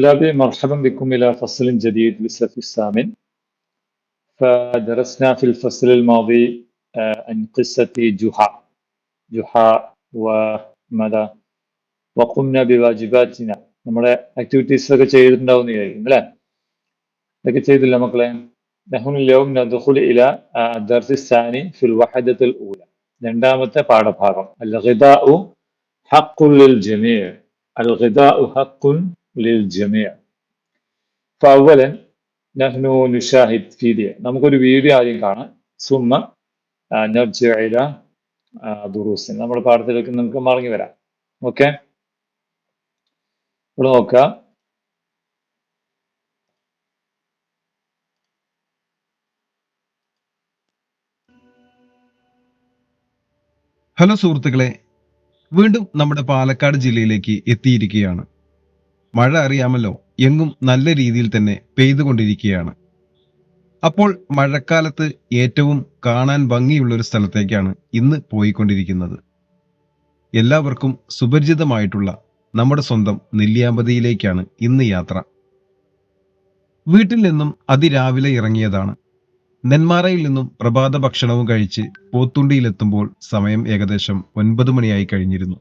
طلابي مرحبا بكم إلى فصل جديد للصف الثامن فدرسنا في الفصل الماضي آه، عن قصة جحا جحا وماذا وقمنا بواجباتنا നമ്മുടെ ആക്ടിവിറ്റീസ് ഒക്കെ ചെയ്തിട്ടുണ്ടാവും എന്ന് വിചാരിക്കും അല്ലേ ഇതൊക്കെ ചെയ്തില്ല മക്കളെ نحن اليوم ندخل إلى آه، الدرس الثاني في الوحدة الأولى രണ്ടാമത്തെ പാഠഭാഗം الغذاء حق للجميع الغذاء حق ലിൽജമിയ ഫവലൻ നഹ്നു നുഷാഹിദ് ഫീദിയ. നമുക്കൊരു വീഡിയോ ആദ്യം കാണാം. സുമ നബ്ജയില ദുറൂസിൻ. നമ്മുടെ പാഠത്തിലേക്ക് നമുക്ക് മറങ്ങി വരാം. ഓക്കെ? ഇവിടെ നോക്കുക ഹലോ സുഹൃത്തുക്കളെ വീണ്ടും നമ്മുടെ പാലക്കാട് ജില്ലയിലേക്ക് എത്തിയിരിക്കുകയാണ്. മഴ അറിയാമല്ലോ എങ്ങും നല്ല രീതിയിൽ തന്നെ പെയ്തുകൊണ്ടിരിക്കുകയാണ്. അപ്പോൾ മഴക്കാലത്ത് ഏറ്റവും കാണാൻ ഭംഗിയുള്ള ഒരു സ്ഥലത്തേക്കാണ് ഇന്ന് പോയിക്കൊണ്ടിരിക്കുന്നത്. എല്ലാവർക്കും സുപരിചിതമായിട്ടുള്ള നമ്മുടെ സ്വന്തം നെല്ലിയാമ്പതിയിലേക്കാണ് ഇന്ന് യാത്ര. വീട്ടിൽ നിന്നും അതിരാവിലെ ഇറങ്ങിയതാണ്. നെന്മാറയിൽ നിന്നും പ്രഭാത ഭക്ഷണവും കഴിച്ച് പോത്തുണ്ടിയിലെത്തുമ്പോൾ സമയം ഏകദേശം ഒൻപത് മണിയായി കഴിഞ്ഞിരുന്നു.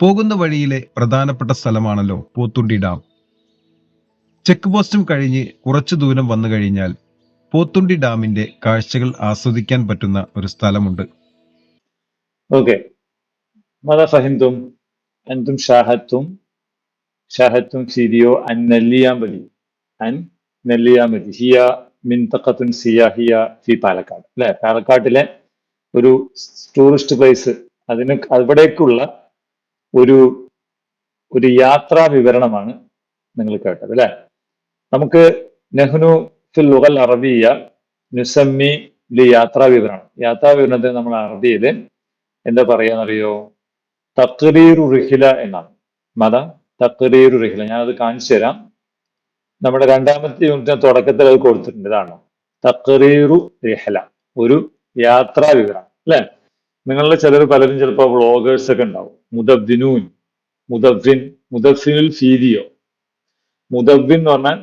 പോകുന്ന വഴിയിലെ പ്രധാനപ്പെട്ട സ്ഥലമാണല്ലോ പോത്തുണ്ടി ഡാം ചെക്ക് പോസ്റ്റും കഴിഞ്ഞ് കുറച്ചു ദൂരം വന്നു കഴിഞ്ഞാൽ പോത്തുണ്ടി ഡാമിന്റെ കാഴ്ചകൾ ആസ്വദിക്കാൻ പറ്റുന്ന ഒരു സ്ഥലമുണ്ട് اوكي ماذا فهمتم انتم شاهدتم شاهدتم فيديو عن نليامبلي عن نليامبلي هي منطقة سياحية في പാലക്കാട് അല്ലെ പാലക്കാട്ടിലെ ഒരു ടൂറിസ്റ്റ് പ്ലേസ് അതിന് അവിടേക്കുള്ള ഒരു ഒരു യാത്രാ വിവരണമാണ് നിങ്ങൾ കേട്ടത് അല്ലെ? നമുക്ക് നെഹ്നു ഫിൽ ലുഗൽ അറബിയ നുസമ്മി ലി യാത്രാ വിവരണം. യാത്രാ വിവരണത്തിന് നമ്മൾ അറബിയിൽ എന്താ പറയാന്നറിയോ? തക്രീറു റിഹില എന്നാണ്. മത തക്രീറു റിഹില. ഞാനത് കാണിച്ചു തരാം. നമ്മുടെ രണ്ടാമത്തെ യൂണിറ്റിന് തുടക്കത്തിൽ അത് കൊടുത്തിട്ടുണ്ട്. ഇതാണ്? തക്രീറു റിഹല. ഒരു യാത്രാ വിവരണം അല്ലെ? നിങ്ങളിൽ ചിലർ പലരും ചിലപ്പോൾ വ്ളോഗേഴ്സ് ഒക്കെ ഉണ്ടാവും. മുദബ്ദിനൂൻ മുദബ്ദിൻ മുദഫിനുൽ ഫീദിയോ. മുദബ്ബിൻ എന്ന് പറഞ്ഞാൽ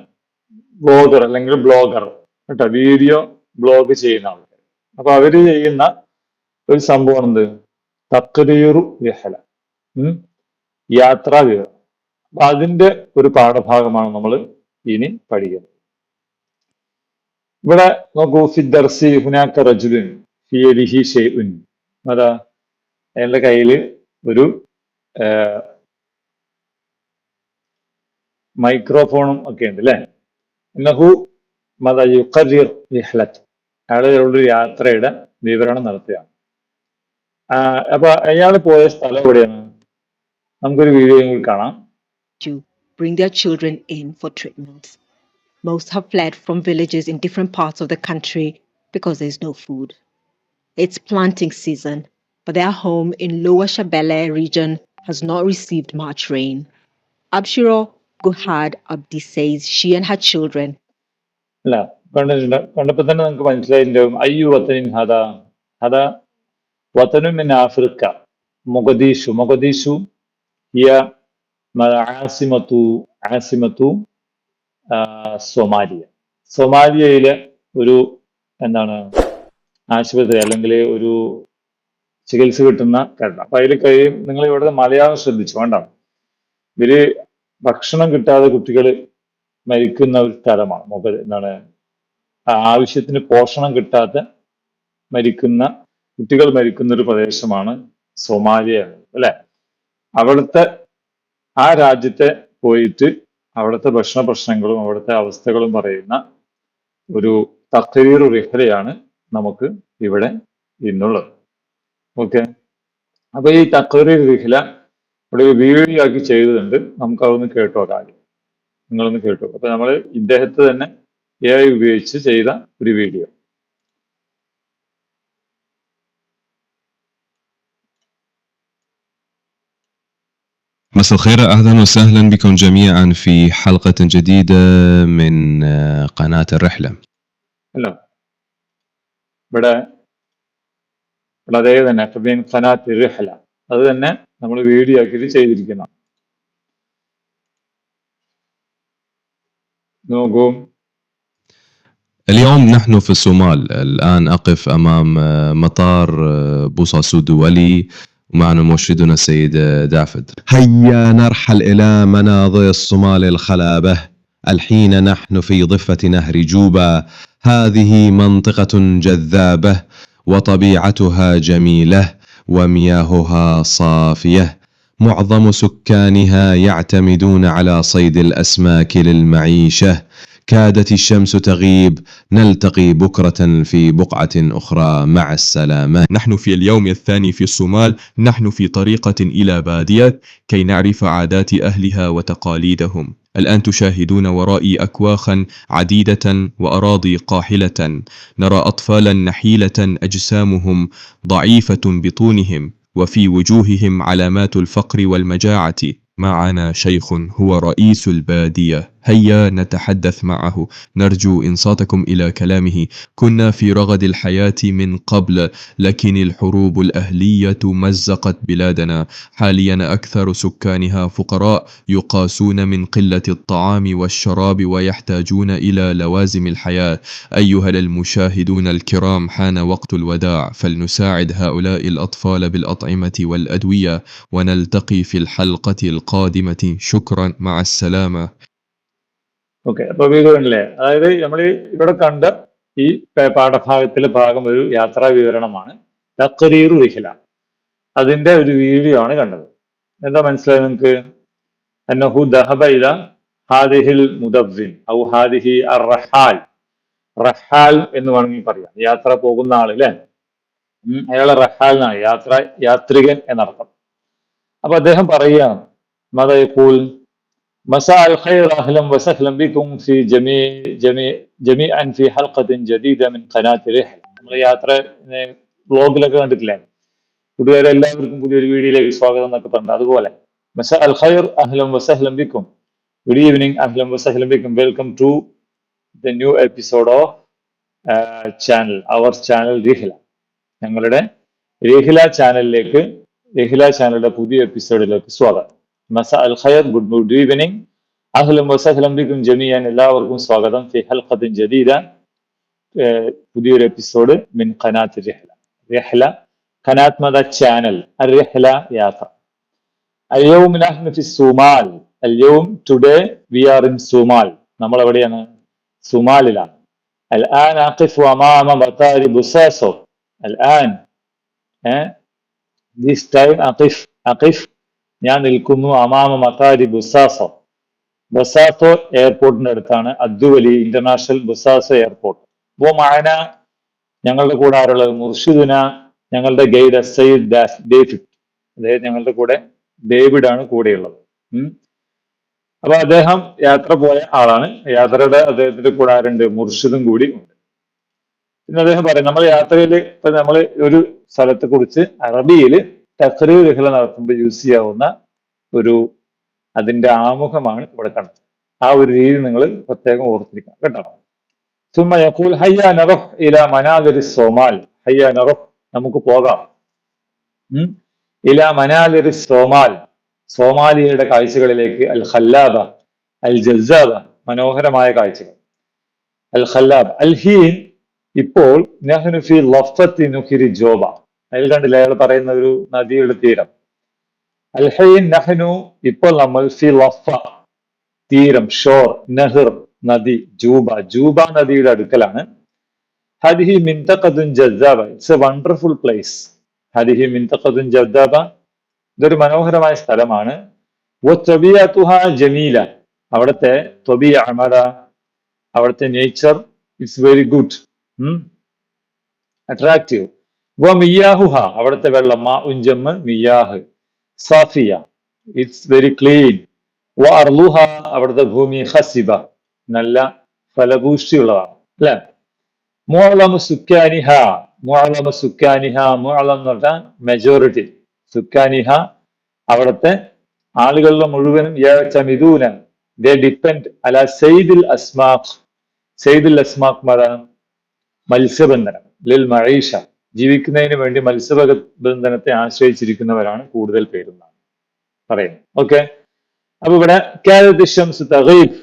ബ്ലോഗർ അല്ലെങ്കിൽ ബ്ലോഗർ കേട്ടോ. വീഡിയോ ബ്ലോഗ് ചെയ്യുന്ന ആൾക്കാർ. അപ്പൊ അവർ ചെയ്യുന്ന ഒരു സംഭവം എന്ത്? തക്രീറു വിഹല. യാത്രാ വിവരം അപ്പൊ അതിന്റെ ഒരു പാഠഭാഗമാണ് നമ്മൾ ഇനി പഠിക്കുന്നത്. ഇവിടെ നോക്കൂ ഫിദർസി ഹുനാക്ക റജുദിൻ ഫിയലിഹി ഷെയ്ഉൻ അതാ അയാളുടെ കയ്യിൽ ഒരു മൈക്രോഫോണും ഒക്കെ ഉണ്ട് അല്ലെ നഹു മത യുഖറിർ വിഹ്ലത്ത് അയാളുടെ യാത്രയുടെ വിവരണം നടത്തുകയാണ് അപ്പൊ അയാൾ പോയ സ്ഥലം എവിടെയാണ് നമുക്കൊരു വീഡിയോ കാണാം bring their children in for treatments. Most have fled from villages in different parts of the country because there is no food. It's planting season, but their home in Lower Shabelle region has not received much rain. Abshiro Guhad Abdi says she and her children അല്ല കണ്ടിട്ടുണ്ട് കണ്ടപ്പോ തന്നെ നമുക്ക് മനസ്സിലായിട്ടുണ്ടാവും അയ്യു വത്തനിൻ ഹദ ഹദ വത്തനും മിൻ Africa മൊഗദീഷു മൊഗദീഷു ഹിയ മ- ആസിമത്തു ആസിമത്തു ആ, സൊമാലിയ സൊമാലിയയിലെ ഒരു എന്താണ് ആശുപത്രി അല്ലെങ്കിൽ ഒരു ചികിത്സ കിട്ടുന്ന കേട്ടോ അപ്പൊ അതിൽ കഴിയും. നിങ്ങൾ ഇവിടെ മലയാളം ശ്രദ്ധിച്ചു. വേണ്ട. ഇവർ ഭക്ഷണം കിട്ടാതെ കുട്ടികൾ മരിക്കുന്ന ഒരു സ്ഥലമാണ്. മുഖ എന്താണ്? ആവശ്യത്തിന് പോഷണം കിട്ടാതെ മരിക്കുന്ന കുട്ടികൾ മരിക്കുന്ന ഒരു പ്രദേശമാണ് സൊമാലിയ. അല്ലെ? അവിടുത്തെ ആ രാജ്യത്തെ പോയിട്ട് അവിടുത്തെ ഭക്ഷണ പ്രശ്നങ്ങളും അവിടുത്തെ അവസ്ഥകളും പറയുന്ന ഒരു തക്കരീർ റിഹലയാണ് നമുക്ക് ഇവിടെ ഇന്നുള്ളത് ഓക്കെ അപ്പൊ ഈ തക്രീർ റിഹല ഇവിടെ ഒരു വീഡിയോ ആക്കി ചെയ്തിട്ടുണ്ട് നമുക്ക് അതൊന്ന് കേട്ടോ കാര്യം നിങ്ങളൊന്ന് കേട്ടു അപ്പൊ നമ്മൾ ഇദ്ദേഹത്തെ തന്നെ എ ഐ ഉപയോഗിച്ച് ചെയ്ത ഒരു വീഡിയോ مساء الخير اهلا وسهلا بكم جميعا في حلقه جديده من آه، قناه الرحله അല്ല ഇവിടെ ഇവിടെ അതേ തന്നെ ഫബീൻ ഖനാത്ത് റിഹല അത് തന്നെ നമ്മൾ വീഡിയോ ആക്കിയിട്ട് ചെയ്തിരിക്കുന്ന നോക്കൂ اليوم نحن في الصومال الآن أقف أمام آه، مطار آه، بوصاسو دولي ومعنا مرشدنا السيد آه، دافد هيا نرحل إلى مناظر الصومال الخلابة الحين نحن في ضفة نهر جوبا هذه منطقة جذابة وطبيعتها جميلة ومياهها صافية. معظم سكانها يعتمدون على صيد الأسماك للمعيشة. كادت الشمس تغيب نلتقي بكرة في بقعة أخرى. مع السلامة. نحن في اليوم الثاني في الصومال نحن في طريقة إلى بادية كي نعرف عادات أهلها وتقاليدهم. الآن تشاهدون ورائي أكواخا عديدة وأراضي قاحلة. نرى أطفالا نحيلة أجسامهم ضعيفة بطونهم وفي وجوههم علامات الفقر والمجاعة. معنا شيخ هو رئيس البادية. هيا نتحدث معه. نرجو إنصاتكم إلى كلامه. كنا في رغد الحياة من قبل لكن الحروب الأهلية مزقت بلادنا. حاليا أكثر سكانها فقراء يقاسون من قلة الطعام والشراب ويحتاجون إلى لوازم الحياة. أيها المشاهدون الكرام حان وقت الوداع. فلنساعد هؤلاء الأطفال بالأطعمة والأدوية ونلتقي في الحلقة القادمة. شكرا. مع السلامة. ഓക്കെ അപ്പൊ വീടുകളിലെ അതായത് നമ്മൾ ഇവിടെ കണ്ട ഈ പാഠഭാഗത്തിലെ ഭാഗം ഒരു യാത്രാ വിവരണമാണ്. തക്കരീറു റിഹില. അതിന്റെ ഒരു വീഡിയോ ആണ് കണ്ടത്. എന്താ മനസ്സിലായത് നിങ്ങൾക്ക് അന്നഹു ദഹബ ഇല ഹാദിഹിൽ മുദവ്വിൻ ഔ ഹാദിഹി അർ റഹാൽ റഹാൽ എന്ന് വേണമെങ്കിൽ പറയാം. യാത്ര പോകുന്ന ആളില്ലേ അയാളെ റഹാൽ എന്നാണ്. യാത്ര യാത്രികൻ എന്നർത്ഥം. അപ്പൊ അദ്ദേഹം പറയുകയാണ് മതയപ്പോൾ مساء الخير اهلا وسهلا بكم في جميع جميع جميعا في حلقه جديده من قناه رحله നമ്മൾ യാത്ര വ്ലോഗിലൊക്കെ കണ്ടിട്ടില്ലേ കൂട്ടുകാരെ എല്ലാവർക്കും പുതിയൊരു വീഡിയോയിലേക്ക് സ്വാഗതം എന്നൊക്കെ പറഞ്ഞു അതുപോലെ മസാ അൽ ഖൈർ അഹ്ലം വസഹ്ലം ബിക്കും good evening അഹ്ലം വസഹ്ലം ബിക്കും welcome to the new episode of channel our channel റിഹില ഞങ്ങളുടെ രഹില ചാനലിലേക്ക് രഹില ചാനലിന്റെ പുതിയ എപ്പിസോഡിലേക്ക് സ്വാഗതം مساء الخير good good evening أهلا وسهلا بكم جميعا എല്ലാവർക്കും സ്വാഗതം في حلقة جديدة ഏർ പുതിയൊരു എപ്പിസോഡ് മിൻ ഖനാത്ത് രഹ്ല രഹ്ല ഖനാത്ത് മത ചാനൽ الرحلة യാത്ര اليوم نحن في الصومال اليوم today we are in صومال നമ്മൾ എവിടെയാണ് സുമാലിലാണ് الآن أقف أمام مطار بوساسو الآن ഏഹ് this time أقف أقف ഞാൻ നിൽക്കുന്നു അമാമ മതാരി ബുസാസോ. ബുസാസോ എയർപോർട്ടിന്റെ അടുത്താണ്. അദ്ദുവലി ഇന്റർനാഷണൽ ബുസാസോ എയർപോർട്ട്. അപ്പോ മായന ഞങ്ങളുടെ കൂടെ ആരുള്ളത്? മുർഷിദുന ഞങ്ങളുടെ ഗൈഡ് എസ് ഐ ഡേവിഡ്. അദ്ദേഹം ഞങ്ങളുടെ കൂടെ ഡേവിഡ് ആണ് കൂടെയുള്ളത്. അപ്പൊ അദ്ദേഹം യാത്ര പോയ ആളാണ്. യാത്രയുടെ അദ്ദേഹത്തിന്റെ കൂടെ ആരുണ്ട്? മുർഷിദും കൂടി ഉണ്ട്. പിന്നെ അദ്ദേഹം പറയും നമ്മൾ യാത്രയിൽ ഇപ്പൊ നമ്മൾ ഒരു സ്ഥലത്തെ കുറിച്ച് അറബിയിൽ തഖറീർ ഇഹ്ല നടത്തുമ്പോൾ യൂസ് ചെയ്യാവുന്ന ഒരു അതിന്റെ ആമുഖമാണ് ഇവിടെ കണ്ടത് ആ ഒരു രീതി നിങ്ങൾ പ്രത്യേകം ഓർത്തിരിക്കണം കേട്ടോ. സുമ യഖൂൽ ഹയ്യ നറഫ് ഇല മനാലിരി സോമാൽ. ഹയ്യ നറഫ് നമുക്ക് പോകാം. ഇല മനാലിരി സോമാൽ. സോമാലിയയുടെ കാഴ്ചകളിലേക്ക് അൽ ഹല്ലാദ അൽ ജസാദ മനോഹരമായ കാഴ്ചകൾ. അൽ ഖല്ലാബ് അൽ ഹീൻ ഇപ്പോൾ നഹ്നു ലഫത്തി നുഹിരി ജോബ. അതിൽ കണ്ടില്ല? അയാൾ പറയുന്ന ഒരു നദിയുടെ തീരം. അൽഹൈൻ നഹനു ഇപ്പോൾ നമ്മൾ ഫി ലഫ തീരം ഷോർ നെഹർ നദി ജൂബ. ജൂബ നദിയുടെ അടുക്കലാണ്. ഹരിഹി മിന്തഖതുൻ ജദ്ദാബ. ഇറ്റ്സ് എ വണ്ടർഫുൾ പ്ലേസ് ഹരിഹി മിന്തഖതുൻ ജദ്ദാബ. ഇതൊരു മനോഹരമായ സ്ഥലമാണ്. ജമീല. അവിടുത്തെ ത്വബിയ അമര അവിടുത്തെ nature it's very good attractive വ മിയാഹുഹ അവിടുത്തെ വെള്ളം മാ ഉഞ്ചമ്മ് മിയാഹ് സാഫിയ. ഇറ്റ്സ് വെരി ക്ലീൻ വ അർലുഹ അവിടുത്തെ ഭൂമി ഹസിബ. നല്ല ഫലഭൂഷ്ടിയുള്ളതാണ് അല്ലെ? മോളമ സുക്കാനിഹ മോളമ സുക്കാനിഹ മോളം എന്ന് പറഞ്ഞാൽ മെജോറിറ്റി സുക്കാനിഹ അവിടുത്തെ ആളുകളിലെ മുഴുവനും യഅ്തമിദൂന. ദേ ഡിപ്പെൻഡ് അല സെയ്ദിൽ അസ്മാഖ്. സെയ്ദുൽ അസ്മാഖ് മതാണ് മത്സ്യബന്ധനം. ലിൽ മഴീഷ ജീവിക്കുന്നതിന് വേണ്ടി മത്സ്യബന്ധനത്തെ ആശ്രയിച്ചിരിക്കുന്നവരാണ് കൂടുതൽ പേരെന്നാണ് പറയുന്നത്. ഓക്കെ അപ്പൊ ഇവിടെ കാലത്ത് തഹീബ്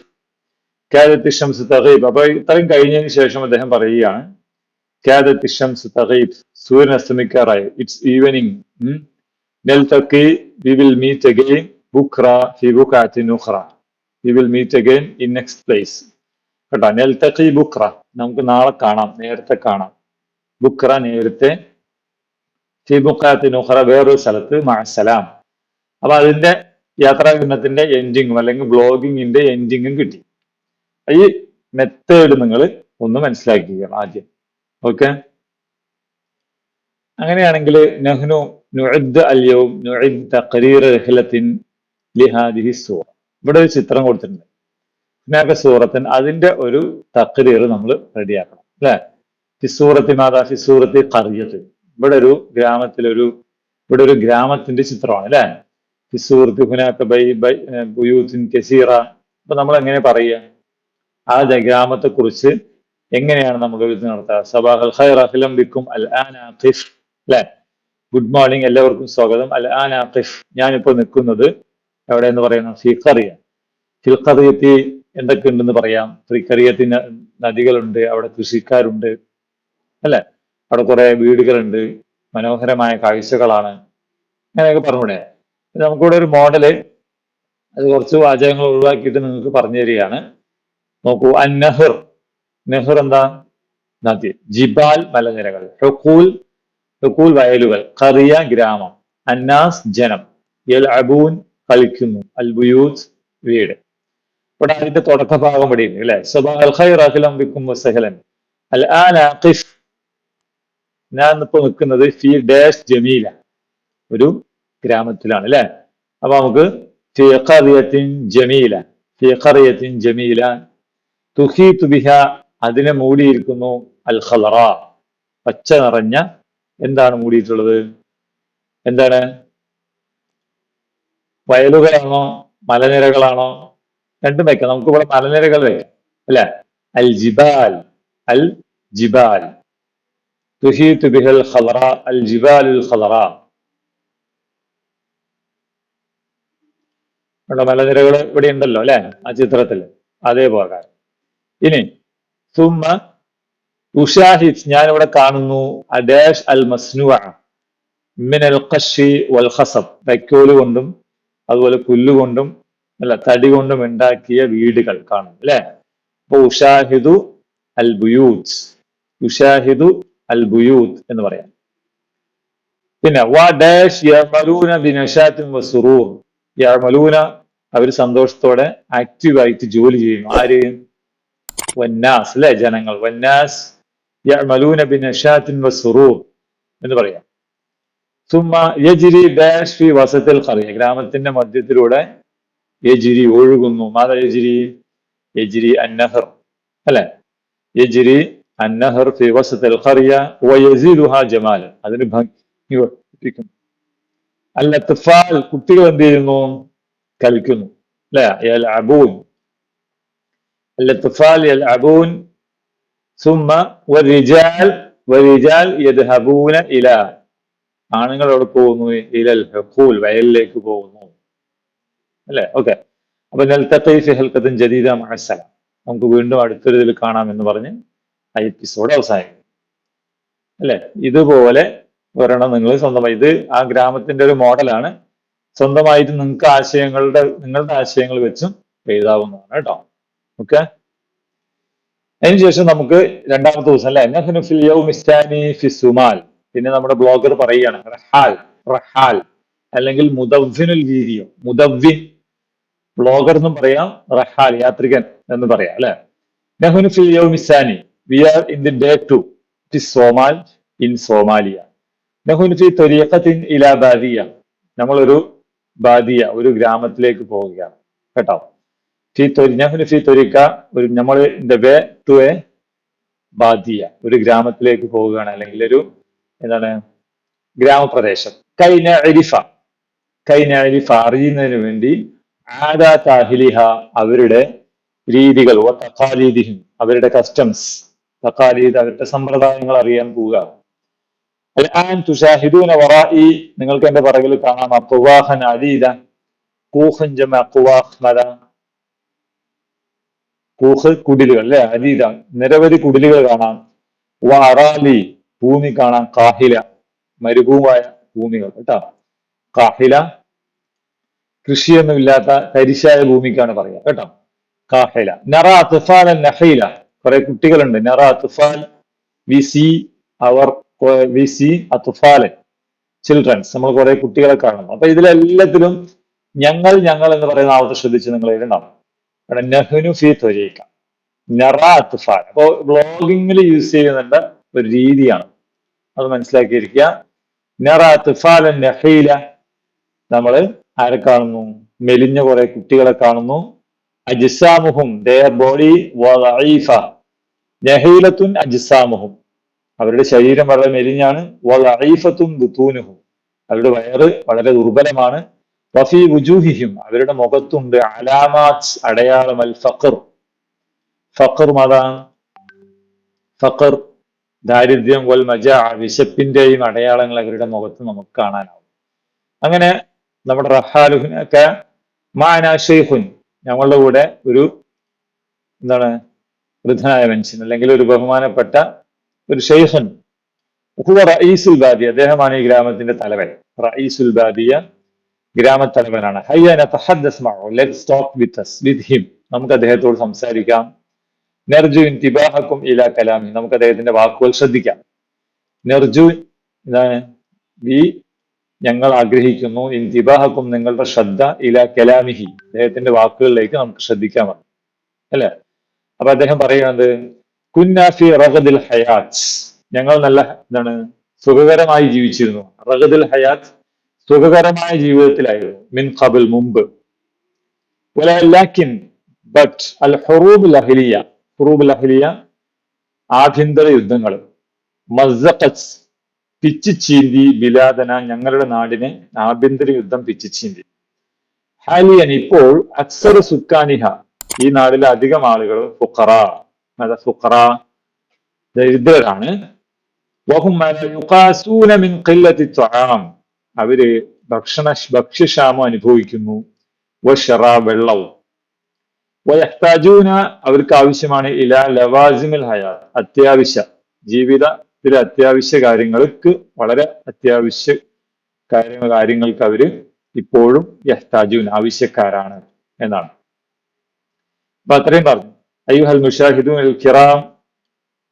തഗീഫ് തഹീബ് അപ്പൊ ഇത്രയും കഴിഞ്ഞതിന് ശേഷം അദ്ദേഹം പറയുകയാണ് കാദത്ത് തഹീബ് സൂര്യൻ അസ്തമിക്കാറായി. ഇറ്റ്സ് ഈവനിങ് നെൽതക്കി വി വിൽ മീറ്റ് അഗെയിൻ ബുക്ര ഹി ബുക്കാത്തിൻ ഉഖ്റ we will meet again in next place കേട്ടോ. നെൽതക്കി ബുക്ര നമുക്ക് നാളെ കാണാം. നേരത്തെ കാണാം. ബുക്ര നേരത്തെ ഫി ബുക്കാത്തിൻ ഉഖ്റ വേറൊരു സ്ഥലത്ത് മഅസലാം അപ്പൊ അതിന്റെ യാത്രാഗ്രഹത്തിന്റെ എൻഡിങ്ങും അല്ലെങ്കിൽ ബ്ലോഗിങ്ങിന്റെ എൻഡിങ്ങും കിട്ടി. ഈ മെത്തേഡ് നിങ്ങൾ ഒന്ന് മനസ്സിലാക്കിക്കണം ആദ്യം. ഓക്കെ? അങ്ങനെയാണെങ്കിൽ നഹ്നു നുഇദ് അല്യവും നുഇദ് തഖരീർ റഹ്ലത്തിൻ ലിഹാദിഹി സൂറ. ഇവിടെ ഒരു ചിത്രം കൊടുത്തിട്ടുണ്ട്. സൂറത്തിൻ അതിന്റെ ഒരു തഖരീർ നമ്മൾ റെഡിയാക്കണം അല്ലെ? ഫിസൂറത്തി മാതാ ഫിസൂറത്തി കറിയത്ത് ഇവിടെ ഒരു ഗ്രാമത്തിലൊരു ഇവിടെ ഒരു ഗ്രാമത്തിന്റെ ചിത്രമാണ് അല്ലെ? ഫിസൂറത്തി ഹുനാത്ത ബൈ ബൈ ബുയൂത്തിൻ കസീറ. അപ്പൊ നമ്മൾ എങ്ങനെ പറയുക? ആ ഗ്രാമത്തെ കുറിച്ച് എങ്ങനെയാണ് നമ്മൾ എഴുതി നടത്തുക? സബാഹൽ ഖൈർ അഖിലം ബിക്കും അൽ ആൻ ആഖിഫ് അല്ലെ? ഗുഡ് മോർണിംഗ് എല്ലാവർക്കും സ്വാഗതം. അൽ ആൻ ആഖിഫ് ഞാനിപ്പോൾ നിൽക്കുന്നത് എവിടെ എന്ന് പറയുന്ന ഫിഖറിയ ഫിൽഖറിയത്തി എന്തൊക്കെ ഉണ്ടെന്ന് പറയാം? ഫിഖറിയത്തിന് നദികളുണ്ട് അവിടെ കൃഷിക്കാരുണ്ട്. അല്ലെ? അവിടെ കുറെ വീടുകളുണ്ട്. മനോഹരമായ കാഴ്ചകളാണ്. അങ്ങനെയൊക്കെ പറഞ്ഞൂടെ? നമുക്കിവിടെ ഒരു മോഡൽ അത് കുറച്ച് വാചകങ്ങൾ ഒഴിവാക്കിയിട്ട് നിങ്ങൾക്ക് പറഞ്ഞു തരികയാണ്. നോക്കൂ അൻ നെഹർ. നെഹർ എന്താ? നദി ജിബാൽ മലനിരകൾ ഹുക്കൂൽ ഹുക്കൂൽ വയലുകൾ കറിയ ഗ്രാമം അന്നാസ് ജനം എൽ അബൂൻ കളിക്കുന്നു അൽ ബുയൂത്ത് വീട്. ഇവിടെ അതിന്റെ തുടക്ക ഭാഗം ഇവിടെ ഉണ്ട് അല്ലെ? സ്വഭാവം ഖൈർ അഖിലം ബിക്കും വസഹലൻ അൽ ആൻ ആഖിഫ് ഞാൻ ഇന്നിപ്പോ നിൽക്കുന്നത് ഫി ഡാഷ് ജമീല ഒരു ഗ്രാമത്തിലാണ് അല്ലെ? അപ്പൊ നമുക്ക് ഫിഖറിയത്തിൻ ജമീല ഫിഖറിയത്തിൻ ജമീല തുഹി തുബിഹ അതിനെ മൂടിയിരിക്കുന്നു അൽ ഖലറ പച്ച നിറഞ്ഞ എന്താണ് മൂടിയിട്ടുള്ളത്? എന്താണ്? വയലുകളാണോ? മലനിരകളാണോ? രണ്ടും വയ്ക്കാം നമുക്ക് ഇവിടെ മലനിരകൾ വെക്കാം അല്ലെ? അൽ ജിബാൽ അൽ ജിബാൽ തുഹീത്തു ബിഹൽ ഖലറ അൽ الخضراء. ഇവിടെ മലനിരകൾ ഇവിടെ ഉണ്ടല്ലോ അല്ലെ? ആ ചിത്രത്തിൽ അതേപോലെ. ഇനി സുമ ഉഷാഹിദ് ഞാൻ ഇവിടെ കാണുന്നു. അഡാഷ് അൽ മസ്നുവ മിനൽ ഖഷി വൽ ഖസബ്. വൈക്കോൽ കൊണ്ടും അതുപോലെ പുല്ലുകൊണ്ടും അല്ല തടി കൊണ്ടും ഉണ്ടാക്കിയ വീടുകൾ കാണും അല്ലെ? അപ്പൊ ഉഷാഹിദു അൽ ബുയൂത്ത് ഉഷാഹിദു അൽ ബുയൂത്ത് എന്ന് പറയാം. പിന്നെ വ ഡാഷ് യമലൂന ബിനഷാത്തിൻ വസുറൂർ യമലൂന അവർ സന്തോഷത്തോടെ ആക്റ്റീവായിട്ട് ജോലി ചെയ്യുന്നു ആര്? വന്നാസ് അല്ലെ ജനങ്ങൾ? വന്നാസ് യമലൂന ബിനഷാത്തിൻ വസുറൂർ എന്ന് പറയാം. സുമ യജിരി ഡാഷ് ഫി വസത്തിൽ കറിയ ഗ്രാമത്തിന്റെ മധ്യത്തിലൂടെ യജിരി ഒഴുകുന്നു. മാതാ യജിരി? യജിരി അന്നഹർ. അല്ലെ? യജിരി അന്നഹർ ഫി വസത്തിൽ ഖറിയ വയസീദുഹ ജമാൽ അതിന് ഭംഗി വർദ്ധിപ്പിക്കുന്നു. അല്ല തുഫാൽ കുട്ടികൾ എന്ത് ചെയ്യുന്നു? കളിക്കുന്നു. അല്ല അബൂൻ. അല്ല തുഫാൽ യൽ അബൂൻ. സുമ വരിജാൽ വരിജാൽ യദ്ഹബൂന ഇല. ആണുങ്ങൾ അവിടെ പോകുന്നു ഇലൽ ഹൂൽ വയലിലേക്ക് പോകുന്നു. അല്ലെ? ഓക്കെ. അപ്പൊ നൽത്തഖി ഫി ഹൽക്കത്തിൻ ജദീദ മഅസ്സലാം നമുക്ക് വീണ്ടും അടുത്തൊരു ഇതിൽ കാണാം എന്ന് പറഞ്ഞ് ആ എപ്പിസോഡ് അവസാനിക്കും. അല്ലെ? ഇതുപോലെ ഒരെണ്ണം നിങ്ങൾ സ്വന്തമായി ഇത് ആ ഗ്രാമത്തിന്റെ ഒരു മോഡലാണ്. സ്വന്തമായിട്ട് നിങ്ങൾക്ക് ആശയങ്ങളുടെ നിങ്ങളുടെ ആശയങ്ങൾ വെച്ചും എഴുതാവുന്നതാണ് കേട്ടോ. ഓക്കെ അതിനുശേഷം നമുക്ക് രണ്ടാമത്തെ ദിവസം അല്ലെ? നഹ്നു മിസ്റ്റാനി ഫിസുമാൽ പിന്നെ നമ്മുടെ ബ്ലോഗർ പറയുകയാണ് റഹാൽ റഹാൽ. അല്ലെങ്കിൽ മുദവ്വിനുൽ വീരിയോ മുദവ്വിൻ. ബ്ലോഗർ എന്നും പറയാം റഹാൽ യാത്രികൻ എന്ന് പറയാം അല്ലെ? നഹ്നു മിസ്റ്റാനി we are in the day two ഫി സോമാൽ ഇൻ സോമാലിയ നഹ്നു ഇലാബാദിയ നമ്മളൊരു ബാദിയ ഒരു ഗ്രാമത്തിലേക്ക് പോവുകയാണ്. കേട്ടോ? ഫി ത്വരിക്ക ഒരു നമ്മൾ വേ ടു എ ബാദിയ ഒരു ഗ്രാമത്തിലേക്ക് പോവുകയാണ്. അല്ലെങ്കിൽ ഒരു എന്താണ്? ഗ്രാമപ്രദേശം. കൈന അരിഫ. കൈന അരിഫ അറിയുന്നതിന് വേണ്ടി ആദാ താഹിലിഹ അവരുടെ രീതികൾ അവരുടെ കസ്റ്റംസ് തക്കാലീത് അവരുടെ സമ്പ്രദായങ്ങൾ അറിയാൻ പോവുക. നിങ്ങൾക്ക് എന്റെ പറകിൽ കാണാം. അപ്പുവാഹൻ അലീദ കൂഹ് കുടിലുകൾ അല്ലെ? അലീദ നിരവധി കുടിലുകൾ കാണാം. വറാലി ഭൂമി കാണാം. കാഹില മരുഭൂമായ ഭൂമികൾ കേട്ടോ. കാഹില കൃഷിയൊന്നുമില്ലാത്ത തരിശായ ഭൂമിക്കാണ് പറയുക കേട്ടോ. കാഹില നറ തുഫാലൻ നഹീല. കുറെ കുട്ടികളുണ്ട്. നറ അത്തുഫാൽ വി സി അവർ വി സി അത്തുഫാലെ ചിൽഡ്രൻസ്. നമ്മൾ കുറെ കുട്ടികളെ കാണുന്നു. അപ്പൊ ഇതിലെല്ലാത്തിലും ഞങ്ങൾ ഞങ്ങൾ എന്ന് പറയുന്ന ആവത്തെ ശ്രദ്ധിച്ച് നിങ്ങൾ എഴുതണം. നെഹ്നു ഫി ത്വരീക്ക നറ അത്തുഫാൽ അപ്പോ ബ്ലോഗിങ്ങിൽ യൂസ് ചെയ്യുന്നുണ്ട് ഒരു രീതിയാണ്. അത് മനസ്സിലാക്കിയിരിക്കുക. നറ അത്തുഫാല നഹീല. നമ്മൾ ആരെ കാണുന്നു? മെലിഞ്ഞ കുറെ കുട്ടികളെ കാണുന്നു. അജിസാമുഹും. ദയർ ബോഡി വൈഫ നഹീലത്തുൻ അജിസാമുഹും. അവരുടെ ശരീരം വളരെ മെലിഞ്ഞാണ്. വൈഫത്തും ബുത്തൂനുഹും. അവരുടെ വയറ് വളരെ ദുർബലമാണ്. വഫി വുജൂഹിഹിം. അവരുടെ മുഖത്തുണ്ട് അലാമാത്ത് അടയാളം അൽ ഫഖർ. ഫഖർ അതാണ്. ഫഖർ ദാരിദ്ര്യം വൽ മജ വിശപ്പിന്റെയും അടയാളങ്ങൾ അവരുടെ മുഖത്ത് നമുക്ക് കാണാനാവും. അങ്ങനെ നമ്മുടെ റഹാലുഹിനൊക്കെ മാനാ ഷെയ്ഹുൻ ഞങ്ങളുടെ കൂടെ ഒരു എന്താണ് വൃദ്ധനായ മനുഷ്യൻ അല്ലെങ്കിൽ ഒരു ബഹുമാനപ്പെട്ട ഒരു ഷെയ്ഖൻ ഹുവ ബാദിയ അദ്ദേഹമാണ് ഈ ഗ്രാമത്തിന്റെ തലവൻ. റഈസുൽ ബാദിയ ഗ്രാമത്തലവനാണ്. വിത്ത് ഹിം നമുക്ക് അദ്ദേഹത്തോട് സംസാരിക്കാം. നെർജു ഇന്തിബാഹക്കും ഇല കലാമി നമുക്ക് അദ്ദേഹത്തിന്റെ വാക്കുകൾ ശ്രദ്ധിക്കാം. നെർജു എന്താണ്? വി ഞങ്ങൾ ആഗ്രഹിക്കുന്നു ഇൻ തിബാഹക്കും നിങ്ങളുടെ ശ്രദ്ധ ഇല കലാമിഹി. അദ്ദേഹത്തിന്റെ വാക്കുകളിലേക്ക് നമുക്ക് ശ്രദ്ധിക്കാമെന്ന് അല്ലെ? അപ്പൊ അദ്ദേഹം പറയുന്നത് കുന്നാഫി റഹദിൽ ഹയാത്ത്. ഞങ്ങൾ നല്ല എന്താണ് സുഖകരമായി ജീവിച്ചിരുന്നു. റഹദിൽ ഹയാത്ത് സുഖകരമായ ജീവിതത്തിലായിരുന്നു മിൻ ഖബിൽ മുമ്പ്. ലാക്കിൻ ബട്ട് അൽ ഹുറൂബ് ലഹലിയ ഹുറൂബ് ലഹലിയ ആഭ്യന്തര യുദ്ധങ്ങൾ. മസ്സഖത്ത് പിച്ചു ചീന്തി ബിലാദന ഞങ്ങളുടെ നാടിനെ ആഭ്യന്തര യുദ്ധം പിച്ചു ചീന്തി. ഹാലിയൻ ഇപ്പോൾ അക്സർ സുക്കാനിഹ ഈ നാടിലെ അധികം ആളുകൾ ഫുഖറ ഫുഖറ ദരിദ്രരാണ്. അവർ ഭക്ഷണ ഭക്ഷ്യക്ഷാമം അനുഭവിക്കുന്നു. വെള്ളവും അവർക്ക് ആവശ്യമാണ് ഇല ലവാസിമിൽ ഹയാ അത്യാവശ്യ ജീവിതത്തിലെ അത്യാവശ്യ കാര്യങ്ങൾക്ക് വളരെ അത്യാവശ്യ കാര്യ കാര്യങ്ങൾക്ക് അവർ ഇപ്പോഴും യഹ്താജൂൻ ആവശ്യക്കാരാണ് എന്നാണ്. അപ്പൊ അത്രയും പറഞ്ഞു. അയ്യുഹൽ മുഷാഹിദു അൽ ഖിറാം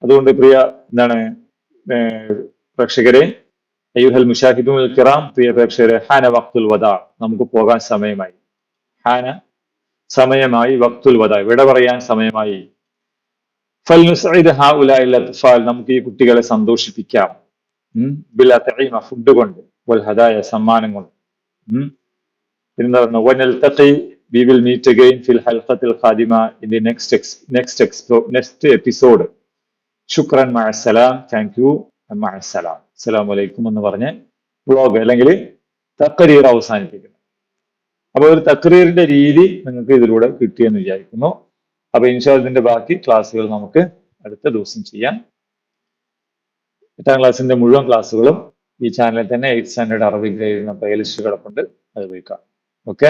അതുകൊണ്ട് പ്രിയ എന്താണ് പ്രേക്ഷകരെ അയ്യുഹൽ മുഷാഹിദു അൽ ഖിറാം പ്രിയ പ്രേക്ഷകരെ ഹാന വക്തുൽ വദാ. നമുക്ക് പോകാൻ സമയമായി. ഹാന സമയമായി വക്തുൽ വദാ. വിട പറയാൻ സമയമായി. ഫൽ അത്ഫാൽ നമുക്ക് ഈ കുട്ടികളെ സന്തോഷിപ്പിക്കാം. ഫുഡ് കൊണ്ട്. വൽ ഹദായ സമ്മാനം കൊണ്ട് വി വിൽ മീറ്റ് അഗെയിൻ ഫിൽ ഹൽഫത്തിൽ ഖാദിമ in the next ex next explo next episode ശുക്രൻ മഴസലാം താങ്ക് യു മഴസലാം അസ്സലാം വലൈക്കും എന്ന് പറഞ്ഞ് ബ്ലോഗ് അല്ലെങ്കിൽ തക്കരീർ അവസാനിപ്പിക്കുന്നു. അപ്പൊ ഒരു തക്കരീറിന്റെ രീതി നിങ്ങൾക്ക് ഇതിലൂടെ കിട്ടിയെന്ന് വിചാരിക്കുന്നു. അപ്പൊ ഇൻഷാ ഇതിന്റെ ബാക്കി ക്ലാസ്സുകൾ നമുക്ക് അടുത്ത ദിവസം ചെയ്യാം. എട്ടാം ക്ലാസ്സിന്റെ മുഴുവൻ ക്ലാസ്സുകളും ഈ ചാനലിൽ തന്നെ എയ്റ്റ് സ്റ്റാൻഡേർഡ് അറബിക് എഴുതുന്ന പ്ലേലിസ്റ്റ് കിടപ്പുണ്ട് അത് വയ്ക്കാം ഓക്കെ